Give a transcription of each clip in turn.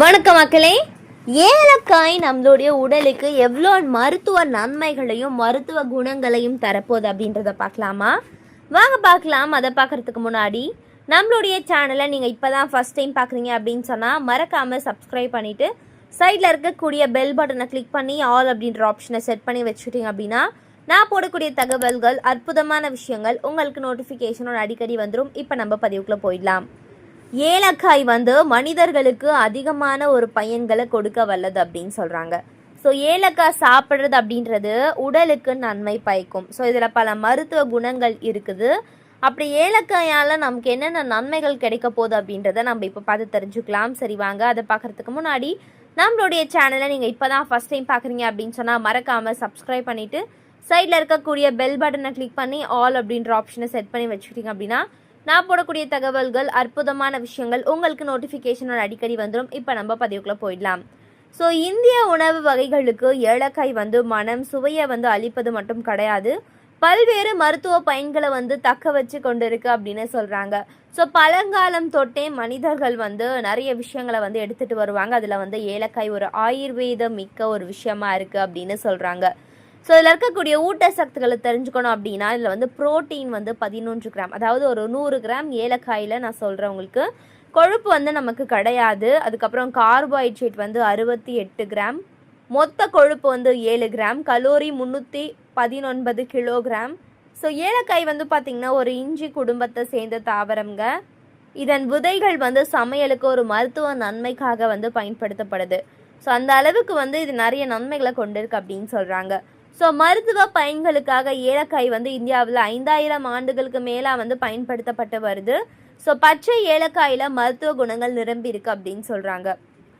வணக்கம் மக்களே. ஏலக்காய் நம்மளுடைய உடலுக்கு எவ்வளோ மருத்துவ நன்மைகளையும் மருத்துவ குணங்களையும் தரப்போகுது அப்படின்றத பார்க்கலாமா? வாங்க பார்க்கலாம். அதை பார்க்கறதுக்கு முன்னாடி நம்மளுடைய சேனலை நீங்கள் இப்போ தான் ஃபஸ்ட் டைம் பார்க்குறீங்க அப்படின்னு சொன்னால் மறக்காமல் சப்ஸ்கிரைப் பண்ணிவிட்டு சைடில் இருக்கக்கூடிய பெல் பட்டனை கிளிக் பண்ணி ஆல் அப்படின்ற ஆப்ஷனை செட் பண்ணி வச்சுக்கிட்டீங்க அப்படின்னா நான் போடக்கூடிய தகவல்கள் அற்புதமான விஷயங்கள் உங்களுக்கு நோட்டிஃபிகேஷனோட அடிக்கடி வந்துடும் இப்போ நம்ம பதிவுக்குள்ளே போயிடலாம். ஏலக்காய் வந்து மனிதர்களுக்கு அதிகமான ஒரு பயன்களை கொடுக்க வல்லது அப்படின்னு சொல்கிறாங்க ஸோ ஏலக்காய் சாப்பிட்றது அப்படின்றது உடலுக்கு நன்மை பயக்கும். ஸோ இதில் பல மருத்துவ குணங்கள் இருக்குது. அப்படி ஏலக்காயால் நமக்கு என்னென்ன நன்மைகள் கிடைக்க போகுது அப்படின்றத நம்ம இப்போ பார்த்து தெரிஞ்சுக்கலாம். சரி வாங்க. அதை பார்க்குறதுக்கு முன்னாடி நம்மளுடைய சேனலை நீங்கள் இப்போ தான் ஃபஸ்ட் டைம் பார்க்குறீங்க அப்படின்னு சொன்னால் மறக்காமல் சப்ஸ்கிரைப் பண்ணிவிட்டு சைடில் இருக்கக்கூடிய பெல் பட்டனை கிளிக் பண்ணி ஆல் அப்படின்ற ஆப்ஷனை செட் பண்ணி வச்சுக்கிட்டீங்க அப்படின்னா நான் போடக்கூடிய தகவல்கள் அற்புதமான விஷயங்கள் உங்களுக்கு நோட்டிஃபிகேஷனோட அடிக்கடி வந்துடும் இப்போ நம்ம பதிவுக்குள்ளே போயிடலாம். ஸோ இந்திய உணவு வகைகளுக்கு ஏலக்காய் வந்து மனம் சுவையை வந்து அளிப்பது மட்டும் கிடையாது. பல்வேறு மருத்துவ பயன்களை வந்து தக்க வச்சு கொண்டு இருக்கு அப்படின்னு சொல்கிறாங்க ஸோ பழங்காலம் தொட்டே மனிதர்கள் வந்து நிறைய விஷயங்களை வந்து எடுத்துகிட்டு வருவாங்க. அதில் வந்து ஏலக்காய் ஒரு ஆயுர்வேதம் மிக்க ஒரு விஷயமா இருக்குது அப்படின்னு சொல்கிறாங்க ஸோ இதில் இருக்கக்கூடிய ஊட்டச்சத்துக்களை தெரிஞ்சுக்கணும் அப்படின்னா இதில் வந்து புரோட்டீன் வந்து பதினொன்று கிராம் அதாவது ஒரு நூறு கிராம் ஏலக்காயில் நான் சொல்கிறேன் உங்களுக்கு கொழுப்பு வந்து நமக்கு கிடையாது. அதுக்கப்புறம் கார்போஹைட்ரேட் வந்து அறுபத்தி எட்டு கிராம் மொத்த கொழுப்பு வந்து ஏழு கிராம் கலோரி முந்நூற்றி பதினொன்பது கிலோகிராம் ஸோ ஏலக்காய் வந்து பார்த்திங்கன்னா ஒரு இஞ்சி குடும்பத்தை சேர்ந்த தாவரம்ங்க. இதன் விதைகள் வந்து சமையலுக்கு ஒரு மருத்துவ நன்மைக்காக வந்து பயன்படுத்தப்படுது. ஸோ அந்த அளவுக்கு வந்து இது நிறைய நன்மைகளை கொண்டிருக்கு அப்படின்னு சொல்கிறாங்க ஸோ மருத்துவ பயன்களுக்காக ஏலக்காய் வந்து இந்தியாவில் ஐந்தாயிரம் ஆண்டுகளுக்கு மேலாக வந்து பயன்படுத்தப்பட்டு வருது. ஸோ பச்சை ஏலக்காயில் மருத்துவ குணங்கள் நிரம்பி இருக்கு அப்படின்னு சொல்கிறாங்க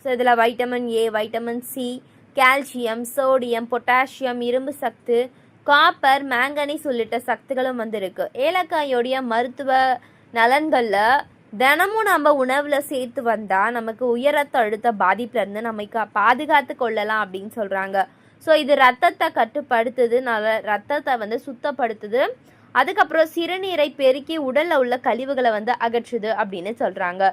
ஸோ இதில் vitamin A vitamin C calcium sodium potassium இரும்பு சத்து காப்பர் மேங்கனீஸ் உள்ளிட்ட சக்திகளும் வந்து இருக்கு. ஏலக்காயோடைய மருத்துவ நலன்களில் தினமும் நம்ம உணவில் சேர்த்து வந்தால் நமக்கு உயர் அழுத்த பாதிப்புலேருந்து நம்ம பாதுகாத்து கொள்ளலாம் அப்படின்னு சொல்கிறாங்க ஸோ இது ரத்தத்தை கட்டுப்படுத்துது நல்ல ரத்தத்தை வந்து சுத்தப்படுத்துது. அதுக்கப்புறம் சிறுநீரை பெருக்கி உடலில் உள்ள கழிவுகளை வந்து அகற்றுது அப்படின்னு சொல்கிறாங்க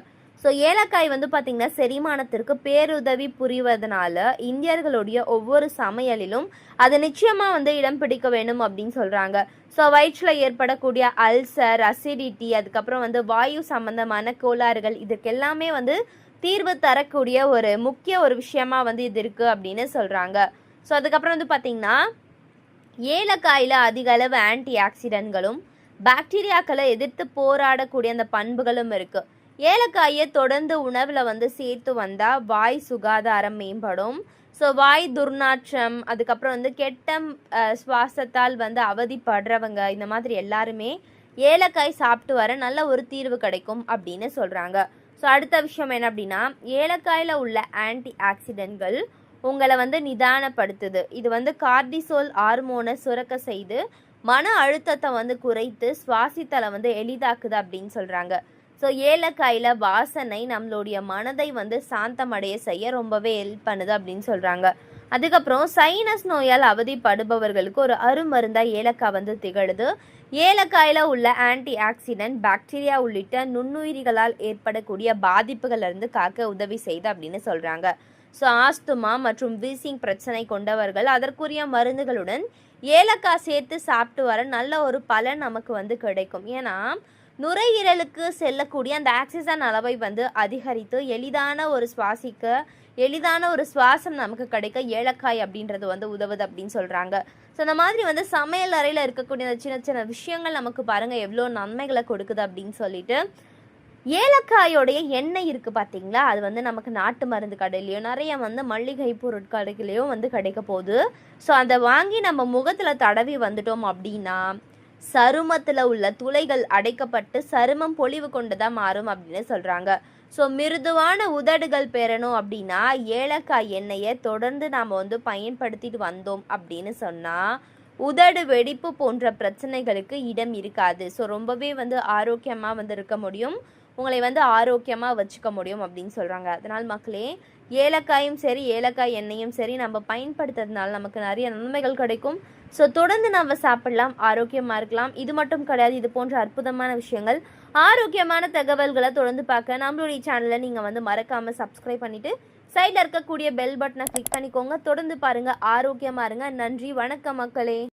ஸோ ஏலக்காய் வந்து பார்த்திங்கன்னா செரிமானத்திற்கு பேருதவி புரிவதனால இந்தியர்களுடைய ஒவ்வொரு சமையலிலும் அது நிச்சயமாக வந்து இடம் பிடிக்க வேணும் அப்படின்னு சொல்கிறாங்க ஸோ வயிற்றில் ஏற்படக்கூடிய அல்சர் அசிடிட்டி அதுக்கப்புறம் வந்து வாயு சம்பந்தமான கோளாறுகள் இதுக்கெல்லாமே வந்து தீர்வு தரக்கூடிய ஒரு முக்கிய ஒரு விஷயமா வந்து இது இருக்குது அப்படின்னு சொல்கிறாங்க ஸோ அதுக்கப்புறம் வந்து பார்த்திங்கன்னா ஏலக்காயில் அதிக அளவு ஆன்டி ஆக்சிடென்ட்களும் பாக்டீரியாக்களை எதிர்த்து போராடக்கூடிய அந்த பண்புகளும் இருக்குது ஏலக்காயை தொடர்ந்து உணவில் வந்து சேர்த்து வந்தால் வாய் சுகாதாரம் மேம்படும். ஸோ வாய் துர்நாற்றம் அதுக்கப்புறம் வந்து கெட்ட சுவாசத்தால் வந்து அவதிப்படுறவங்க இந்த மாதிரி எல்லாருமே ஏலக்காய் சாப்பிட்டு வர நல்ல ஒரு தீர்வு கிடைக்கும் அப்படின்னு சொல்கிறாங்க ஸோ அடுத்த விஷயம் என்ன அப்படின்னா ஏலக்காயில் உள்ள ஆன்டி ஆக்சிடென்ட்கள் உங்களை வந்து நிதானப்படுத்துது. இது வந்து கார்டிசோல் ஹார்மோனை சுரக்க செய்து மன அழுத்தத்தை வந்து குறைத்து சுவாசித்தலை வந்து எளிதாக்குது அப்படின்னு சொல்கிறாங்க ஸோ ஏலக்காயில் வாசனை நம்மளுடைய மனதை வந்து சாந்தமடைய செய்ய ரொம்பவே ஹெல்ப் பண்ணுது அப்படின்னு சொல்கிறாங்க அதுக்கப்புறம் சைனஸ் நோயால் அவதிப்படுபவர்களுக்கு ஒரு அருமருந்தாக ஏலக்காய் வந்து திகழுது. ஏலக்காயில் உள்ள ஆன்டி ஆக்சிடென்ட் பாக்டீரியா உள்ளிட்ட நுண்ணுயிரிகளால் ஏற்படக்கூடிய பாதிப்புகளிலிருந்து காக்க உதவி செய்து அப்படின்னு சொல்கிறாங்க ஸோ ஆஸ்துமா மற்றும் வீசிங் பிரச்சனை கொண்டவர்கள் அதற்குரிய மருந்துகளுடன் ஏலக்காய் சேர்த்து சாப்பிட்டு வர நல்ல ஒரு பலன் நமக்கு வந்து கிடைக்கும். ஏன்னா நுரையீரலுக்கு செல்லக்கூடிய அந்த ஆக்சிஜன் அளவை வந்து அதிகரித்து எளிதான ஒரு சுவாசிக்க எளிதான ஒரு சுவாசம் நமக்கு கிடைக்க ஏலக்காய் அப்படின்றது வந்து உதவுது அப்படின்னு சொல்கிறாங்க ஸோ அந்த மாதிரி வந்து சமையல் அறையில் இருக்கக்கூடிய அந்த சின்ன சின்ன விஷயங்கள் நமக்கு பாருங்கள் எவ்வளோ நன்மைகளை கொடுக்குது அப்படின்னு சொல்லிட்டு ஏலக்காயோடைய எண்ணெய் இருக்குது பார்த்தீங்களா அது வந்து நமக்கு நாட்டு மருந்து கடையிலையோ நிறைய வந்து மல்லிகை பொருட்கடைகளையோ வந்து கிடைக்க போகுது. ஸோ அதை வாங்கி நம்ம முகத்தில் தடவி வந்துட்டோம் அப்படின்னா சருமத்தில் உள்ள துளைகள் அடைக்கப்பட்டு சருமம் பொலிவு கொண்டுதான் மாறும் அப்படின்னு சொல்கிறாங்க ஸோ மிருதுவான உதடுகள் பெறணும் அப்படின்னா ஏலக்காய் எண்ணெயை தொடர்ந்து நாம் வந்து பயன்படுத்திட்டு வந்தோம் அப்படின்னு சொன்னால் உதடு வெடிப்பு போன்ற பிரச்சனைகளுக்கு இடம் இருக்காது. ஸோ ரொம்பவே வந்து ஆரோக்கியமாக வந்து இருக்க முடியும். உங்களை வந்து ஆரோக்கியமாக வச்சுக்க முடியும் அப்படின்னு சொல்கிறாங்க அதனால் மக்களே ஏலக்காயும் சரி ஏலக்காய் எண்ணெயும் சரி நம்ம பயன்படுத்துறதுனால நமக்கு நிறைய நன்மைகள் கிடைக்கும். ஸோ தொடர்ந்து நம்ம சாப்பிடலாம் ஆரோக்கியமாக இருக்கலாம். இது மட்டும் கிடையாது இது போன்ற அற்புதமான விஷயங்கள். ஆரோக்கியமான தகவல்களை தொடர்ந்து பார்க்க நம்மளுடைய சேனலை நீங்கள் வந்து மறக்காமல் சப்ஸ்கிரைப் பண்ணிவிட்டு சைடில் இருக்கக்கூடிய பெல் பட்டனை கிளிக் பண்ணிக்கோங்க. தொடர்ந்து பாருங்கள் ஆரோக்கியமாக இருங்க. நன்றி வணக்கம் மக்களே.